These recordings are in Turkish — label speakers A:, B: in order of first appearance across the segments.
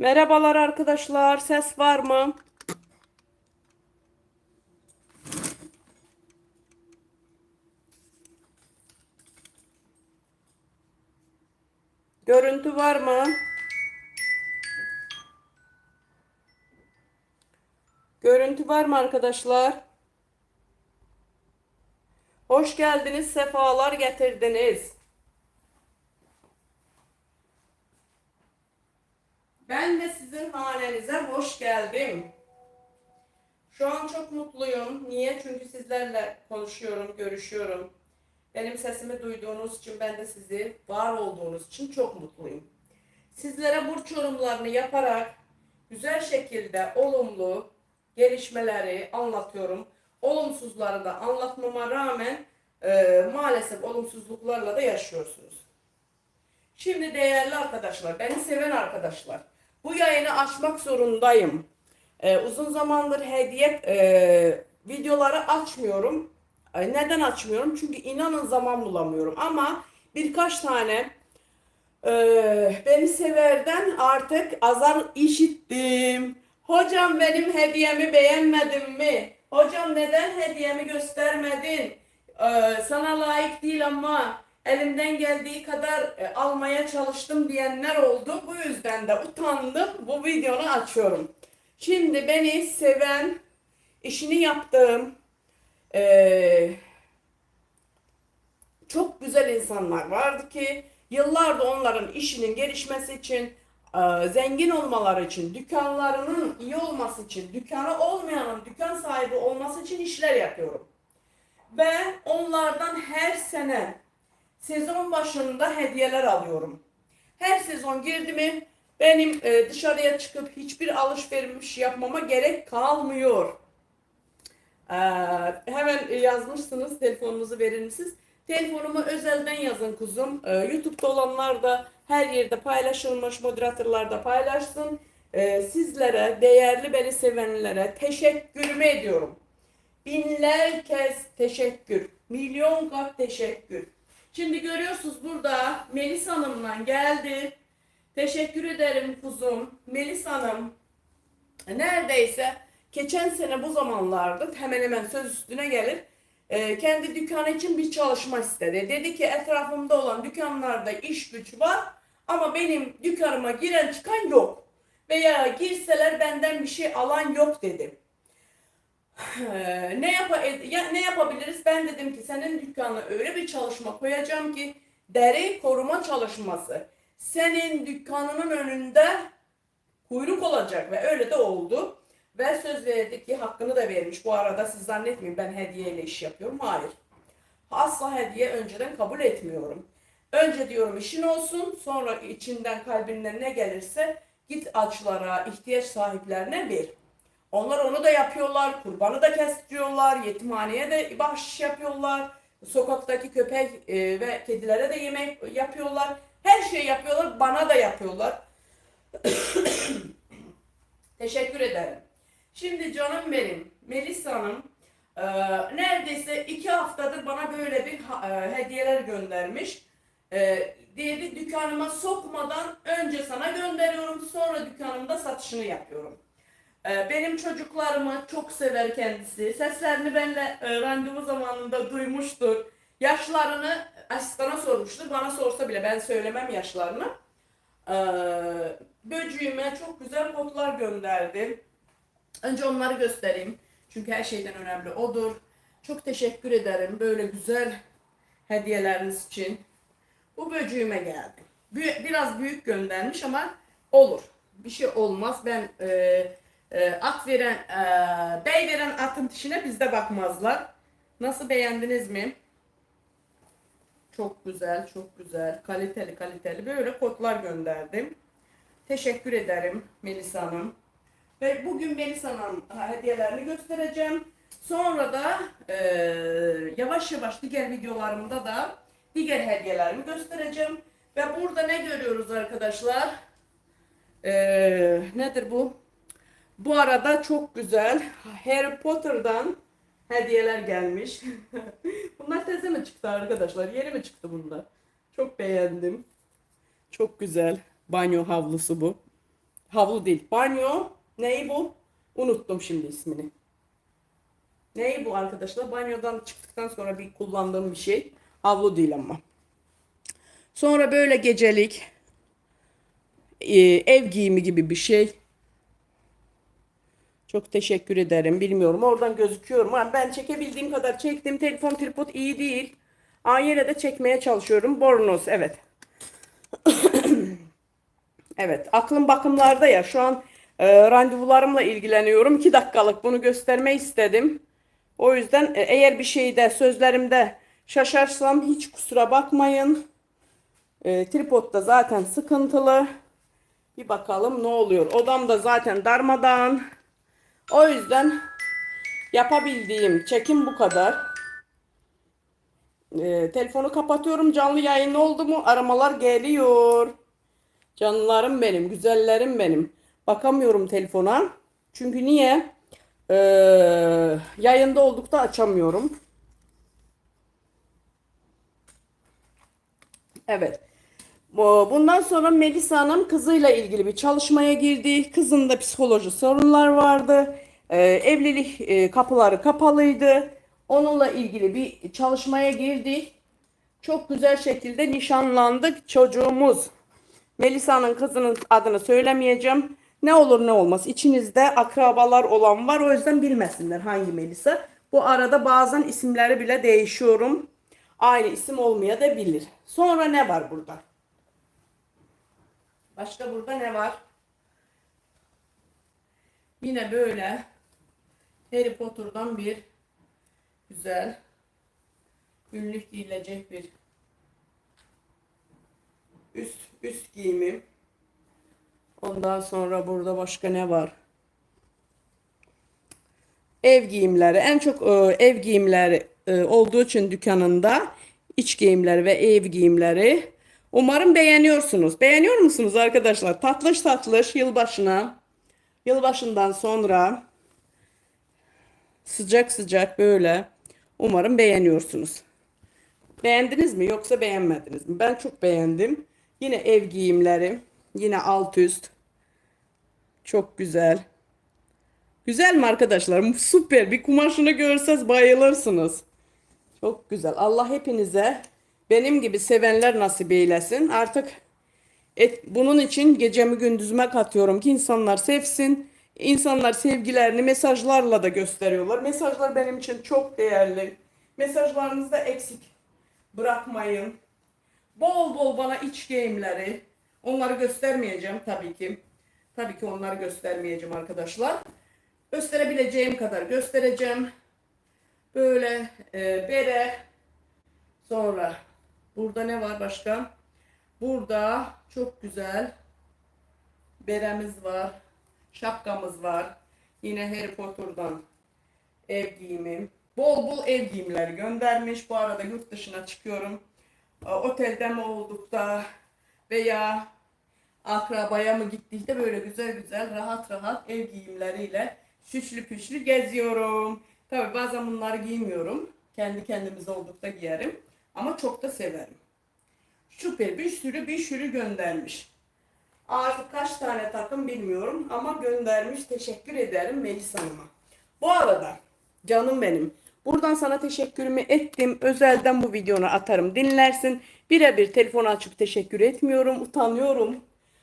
A: Merhabalar arkadaşlar. Ses var mı? Görüntü var mı? Görüntü var mı arkadaşlar? Hoş geldiniz, sefalar getirdiniz. Ben de sizin hanenize hoş geldim. Şu an çok mutluyum. Niye? Çünkü sizlerle konuşuyorum, görüşüyorum. Benim sesimi duyduğunuz için ben de sizi var olduğunuz için çok mutluyum. Sizlere burç yorumlarını yaparak güzel şekilde olumlu gelişmeleri anlatıyorum. Olumsuzları da anlatmama rağmen e, maalesef olumsuzluklarla da yaşıyorsunuz. Şimdi değerli arkadaşlar, beni seven arkadaşlar, bu yayını açmak zorundayım. Ee, uzun zamandır hediye e, videoları açmıyorum. E, neden açmıyorum? Çünkü inanın zaman bulamıyorum. Ama birkaç tane e, beni severden artık azar işittim. Hocam benim hediyemi beğenmedin mi? Hocam neden hediyemi göstermedin? Ee, sana layık değil ama elimden geldiği kadar e, almaya çalıştım diyenler oldu. Bu yüzden de utandım. Bu videonu açıyorum. Şimdi beni seven, işini yaptığım, e, çok güzel insanlar vardı ki yıllardır onların işinin gelişmesi için, e, zengin olmaları için, dükkanlarının iyi olması için, dükkanı olmayanın dükkan sahibi olması için işler yapıyorum. Ve onlardan her sene sezon başında hediyeler alıyorum. Her sezon girdi mi benim e, dışarıya çıkıp hiçbir alışveriş yapmama gerek kalmıyor. Ee, hemen yazmışsınız telefonunuzu verir misiniz? Telefonumu özelden yazın kuzum. Ee, YouTube'da olanlar da her yerde paylaşılmış, moderatörler de paylaşsın. Ee, sizlere, değerli beni sevenlere teşekkürümü ediyorum. Binler kez teşekkür. Milyon kat teşekkür. Şimdi görüyorsunuz burada Melis Hanım'la geldi. Teşekkür ederim kuzum. Melis Hanım neredeyse geçen sene bu zamanlarda hemen hemen söz üstüne gelir. e, kendi dükkanı için bir çalışma istedi. Dedi ki etrafımda olan dükkanlarda iş güç var ama benim dükkanıma giren çıkan yok. Veya girseler benden bir şey alan yok dedi. Ne yapa ya, ne yapabiliriz? Ben dedim ki senin dükkanına öyle bir çalışma koyacağım ki deri koruma çalışması. Senin dükkanının önünde kuyruk olacak ve öyle de oldu. Ve söz verdi ki hakkını da vermiş. Bu arada siz zannetmeyin ben hediyeyle iş yapıyorum. Hayır. Asla hediye önceden kabul etmiyorum. Önce diyorum işin olsun, sonra içinden kalbinden ne gelirse git açlara, ihtiyaç sahiplerine ver. Onlar onu da yapıyorlar, kurbanı da kestiriyorlar, yetimhaneye de bahşiş yapıyorlar, sokaktaki köpek e, ve kedilere de yemek yapıyorlar. Her şeyi yapıyorlar, bana da yapıyorlar. Teşekkür ederim. Şimdi canım benim, Melisa Hanım e, neredeyse iki haftadır bana böyle bir e, hediyeler göndermiş. E, dedi dükkanıma sokmadan önce sana gönderiyorum, sonra dükkanımda satışını yapıyorum. Ee, Benim çocuklarımı çok sever kendisi. Seslerini benimle e, randevu zamanında duymuştur. Yaşlarını asistana sormuştur. Bana sorsa bile ben söylemem yaşlarını. Ee, Böcüğüme çok güzel kodlar gönderdi. Önce onları göstereyim. Çünkü her şeyden önemli odur. Çok teşekkür ederim böyle güzel hediyeleriniz için. Bu böcüğüme geldi. Biraz büyük göndermiş ama olur. Bir şey olmaz. Ben e, e, at veren, e, bey veren atın dişine bizde bakmazlar. Nasıl beğendiniz mi? Çok güzel, çok güzel. Kaliteli, kaliteli. Böyle kodlar gönderdim. Teşekkür ederim Melisa Hanım. Ve bugün Melisa Hanım hediyelerini göstereceğim. Sonra da e, yavaş yavaş diğer videolarımda da diğer hediyelerimi göstereceğim. Ve burada ne görüyoruz arkadaşlar? E, nedir bu? Bu arada çok güzel Harry Potter'dan hediyeler gelmiş. bunlar teze mi çıktı arkadaşlar? Yeni mi çıktı bunlar? Çok beğendim. Çok güzel. Banyo havlusu bu. Havlu değil. Banyo. Neyi bu? Unuttum şimdi ismini. Neyi bu arkadaşlar? Banyodan çıktıktan sonra bir kullandığım bir şey. Havlu değil ama. Sonra böyle gecelik e, ev giyimi gibi bir şey. Çok teşekkür ederim. Bilmiyorum oradan gözüküyor mu? Ben çekebildiğim kadar çektim. Telefon tripod iyi değil. Yine de çekmeye çalışıyorum. Bornoz evet. evet aklım bakımlarda ya. Şu an e, randevularımla ilgileniyorum. 2 dakikalık bunu gösterme istedim. O yüzden e, eğer bir şeyde sözlerimde şaşarsam hiç kusura bakmayın. E, tripod da zaten sıkıntılı. Bir bakalım ne oluyor. Odam da zaten darmadağın. O yüzden yapabildiğim çekim bu kadar. Ee, telefonu kapatıyorum. Canlı yayın oldu mu? Aramalar geliyor. Canlılarım benim, güzellerim benim. Bakamıyorum telefona. Çünkü niye? Ee, yayında oldukta açamıyorum. Evet. Bu- Bundan sonra Melisa Hanım kızıyla ilgili bir çalışmaya girdi. Kızında psikoloji sorunlar vardı. Ee, evlilik e, kapıları kapalıydı. Onunla ilgili bir çalışmaya girdik. Çok güzel şekilde nişanlandık. Çocuğumuz Melisa'nın kızının adını söylemeyeceğim. Ne olur ne olmaz. İçinizde akrabalar olan var. O yüzden bilmesinler hangi Melisa. Bu arada bazen isimleri bile değişiyorum. Aynı isim olmaya da bilir. Sonra ne var burada? Başka burada ne var? Yine böyle Harry Potter'dan bir güzel günlük giyilecek bir üst üst giyimim. Ondan sonra burada başka ne var? Ev giyimleri. En çok e, ev giyimleri e, olduğu için dükkanında iç giyimleri ve ev giyimleri. Umarım beğeniyorsunuz. Beğeniyor musunuz arkadaşlar? Tatlış tatlış yılbaşına, yılbaşından sonra sıcak sıcak böyle. Umarım beğeniyorsunuz. Beğendiniz mi yoksa beğenmediniz mi? Ben çok beğendim. Yine ev giyimleri, yine alt üst. Çok güzel. Güzel mi arkadaşlar? Süper. Bir kumaşını görseniz bayılırsınız. Çok güzel. Allah hepinize benim gibi sevenler nasip eylesin. Artık et, bunun için gecemi gündüzüme katıyorum ki insanlar sevsin. İnsanlar sevgilerini mesajlarla da gösteriyorlar. Mesajlar benim için çok değerli. Mesajlarınızda eksik bırakmayın. Bol bol bana iç giyimleri. Onları göstermeyeceğim tabii ki. Tabii ki onları göstermeyeceğim arkadaşlar. Gösterebileceğim kadar göstereceğim. Böyle e, bere. Sonra burada ne var başka? Burada çok güzel beremiz var. Şapkamız var. Yine Harry Potter'dan ev giyimim. Bol bol ev giyimleri göndermiş. Bu arada yurt dışına çıkıyorum. Otelde mi olduk da veya akrabaya mı gittik de böyle güzel güzel rahat rahat ev giyimleriyle süslü püslü geziyorum. Tabi bazen bunları giymiyorum. Kendi kendimize oldukta giyerim. Ama çok da severim. Süper bir sürü bir sürü göndermiş. Artık kaç tane takım bilmiyorum ama göndermiş. Teşekkür ederim Melis Hanım'a. Bu arada canım benim. Buradan sana teşekkürümü ettim. Özelden bu videonu atarım dinlersin. Birebir telefonu açıp teşekkür etmiyorum. Utanıyorum.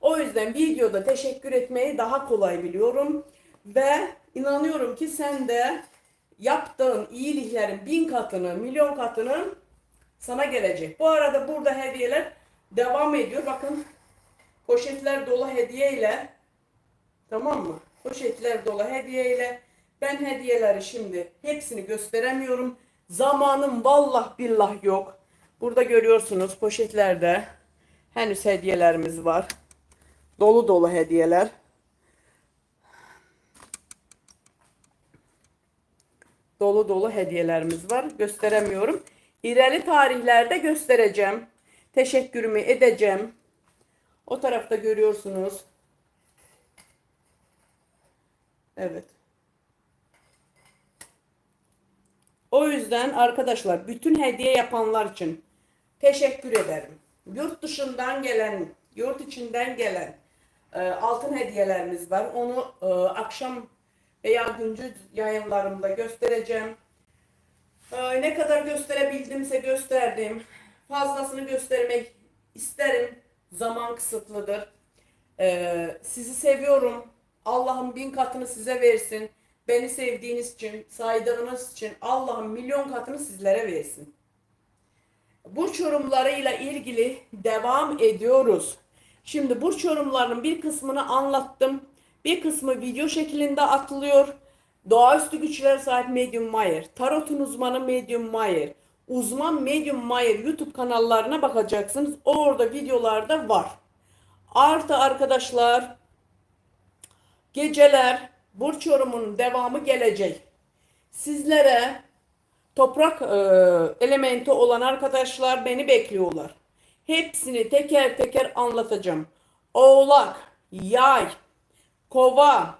A: O yüzden videoda teşekkür etmeyi daha kolay biliyorum. Ve inanıyorum ki sen de yaptığın iyiliklerin bin katını, milyon katını sana gelecek. Bu arada burada hediyeler devam ediyor. Bakın poşetler dolu hediyeyle tamam mı? Poşetler dolu hediyeyle ben hediyeleri şimdi hepsini gösteremiyorum. Zamanım vallah billah yok. Burada görüyorsunuz poşetlerde henüz hediyelerimiz var. Dolu dolu hediyeler. Dolu dolu hediyelerimiz var. Gösteremiyorum. İleri tarihlerde göstereceğim. Teşekkürümü edeceğim. O tarafta görüyorsunuz. Evet. O yüzden arkadaşlar bütün hediye yapanlar için teşekkür ederim. Yurt dışından gelen, yurt içinden gelen e, altın hediyelerimiz var. Onu e, akşam veya gündüz yayınlarımda göstereceğim. Ne kadar gösterebildimse gösterdim. Fazlasını göstermek isterim. Zaman kısıtlıdır. E, sizi seviyorum. Allah'ım bin katını size versin. Beni sevdiğiniz için, saydığınız için Allah'ım milyon katını sizlere versin. Burç yorumlarıyla ilgili devam ediyoruz. Şimdi burç yorumlarının bir kısmını anlattım. Bir kısmı video şeklinde atılıyor. Doğaüstü güçlere sahip Medium Mayer, Tarot'un uzmanı Medium Mayer, uzman Medium Mayer YouTube kanallarına bakacaksınız. Orada videolarda var. Artı arkadaşlar geceler burç yorumunun devamı gelecek. Sizlere toprak e, elementi olan arkadaşlar beni bekliyorlar. Hepsini teker teker anlatacağım. Oğlak, yay, kova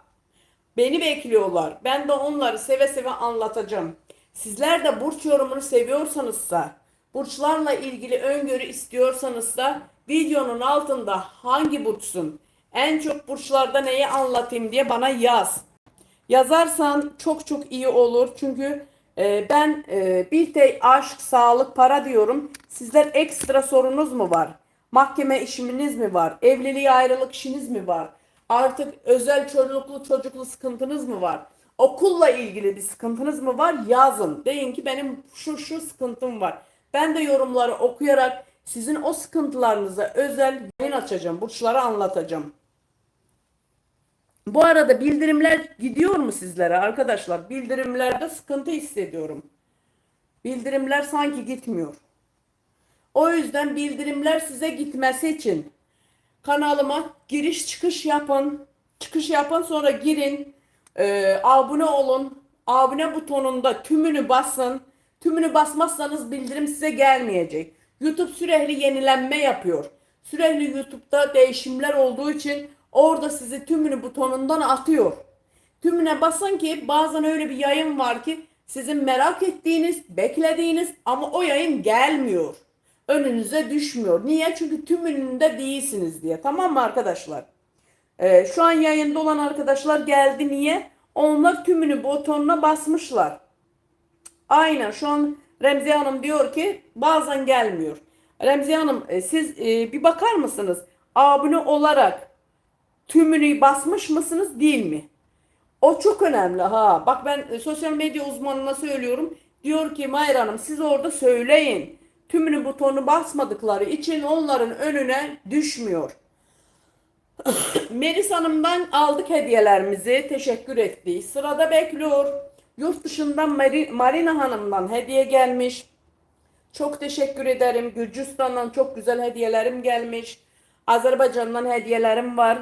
A: beni bekliyorlar. Ben de onları seve seve anlatacağım. Sizler de burç yorumunu seviyorsanızsa, burçlarla ilgili öngörü istiyorsanızsa videonun altında hangi burçsun, en çok burçlarda neyi anlatayım diye bana yaz. Yazarsan çok çok iyi olur. Çünkü e, ben e, bir tek aşk, sağlık, para diyorum. Sizler ekstra sorunuz mu var? Mahkeme işiniz mi var? Evliliğe ayrılık işiniz mi var? Artık özel çocuklu çocuklu sıkıntınız mı var? Okulla ilgili bir sıkıntınız mı var? Yazın. Deyin ki benim şu şu sıkıntım var. Ben de yorumları okuyarak sizin o sıkıntılarınıza özel yayın açacağım. Burçları anlatacağım. Bu arada bildirimler gidiyor mu sizlere arkadaşlar? Bildirimlerde sıkıntı hissediyorum. Bildirimler sanki gitmiyor. O yüzden bildirimler size gitmesi için kanalıma giriş çıkış yapın. Çıkış yapın sonra girin. Ee, abone olun. Abone butonunda tümünü basın. Tümünü basmazsanız bildirim size gelmeyecek. YouTube sürekli yenilenme yapıyor. Sürekli YouTube'da değişimler olduğu için orada sizi tümünü butonundan atıyor. Tümüne basın ki bazen öyle bir yayın var ki sizin merak ettiğiniz, beklediğiniz ama o yayın gelmiyor. Önünüze düşmüyor. Niye? Çünkü tümününde değilsiniz diye. Tamam mı arkadaşlar? Ee, şu an yayında olan arkadaşlar geldi. Niye? Onlar tümünü butonuna basmışlar. Aynen şu an Remziye Hanım diyor ki bazen gelmiyor. Remziye Hanım e, siz e, bir bakar mısınız? Abone olarak tümünü basmış mısınız değil mi? O çok önemli ha. Bak ben e, sosyal medya uzmanına söylüyorum. Diyor ki Mayra Hanım siz orada söyleyin. Tümünü butonu basmadıkları için onların önüne düşmüyor. Melis Hanım'dan aldık hediyelerimizi. Teşekkür ettik. Sırada bekliyor. Yurt dışından Mari- Marina Hanım'dan hediye gelmiş. Çok teşekkür ederim. Gürcistan'dan çok güzel hediyelerim gelmiş. Azerbaycan'dan hediyelerim var.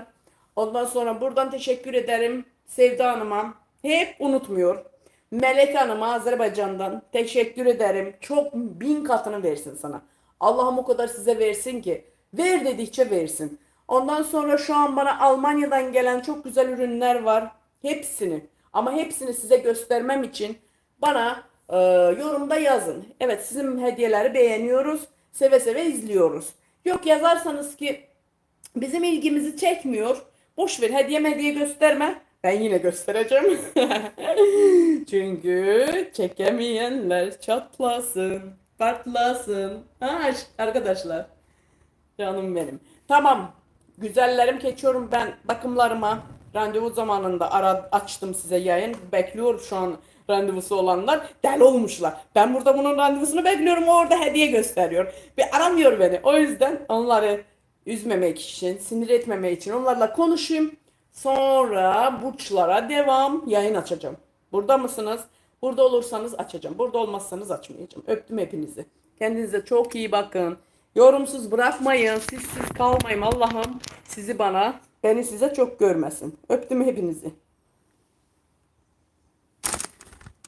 A: Ondan sonra buradan teşekkür ederim Sevda Hanım'a. Hep unutmuyor. Melek Hanım'a Azerbaycan'dan teşekkür ederim. Çok bin katını versin sana. Allah'ım o kadar size versin ki. Ver dedikçe versin. Ondan sonra şu an bana Almanya'dan gelen çok güzel ürünler var. Hepsini ama hepsini size göstermem için bana e, yorumda yazın. Evet sizin hediyeleri beğeniyoruz. Seve seve izliyoruz. Yok yazarsanız ki bizim ilgimizi çekmiyor. Boş ver hediye hediye gösterme. Ben yine göstereceğim. Çünkü çekemeyenler çatlasın, patlasın. Ha arkadaşlar. Canım benim. Tamam. Güzellerim geçiyorum ben bakımlarıma. Randevu zamanında ara açtım size yayın. Bekliyor şu an randevusu olanlar. Deli olmuşlar. Ben burada bunun randevusunu bekliyorum. O orada hediye gösteriyor. Ve aramıyor beni. O yüzden onları üzmemek için, sinir etmemek için onlarla konuşayım. Sonra burçlara devam yayın açacağım. Burada mısınız? Burada olursanız açacağım. Burada olmazsanız açmayacağım. Öptüm hepinizi. Kendinize çok iyi bakın. Yorumsuz bırakmayın. Sizsiz kalmayın Allah'ım. Sizi bana, beni size çok görmesin. Öptüm hepinizi.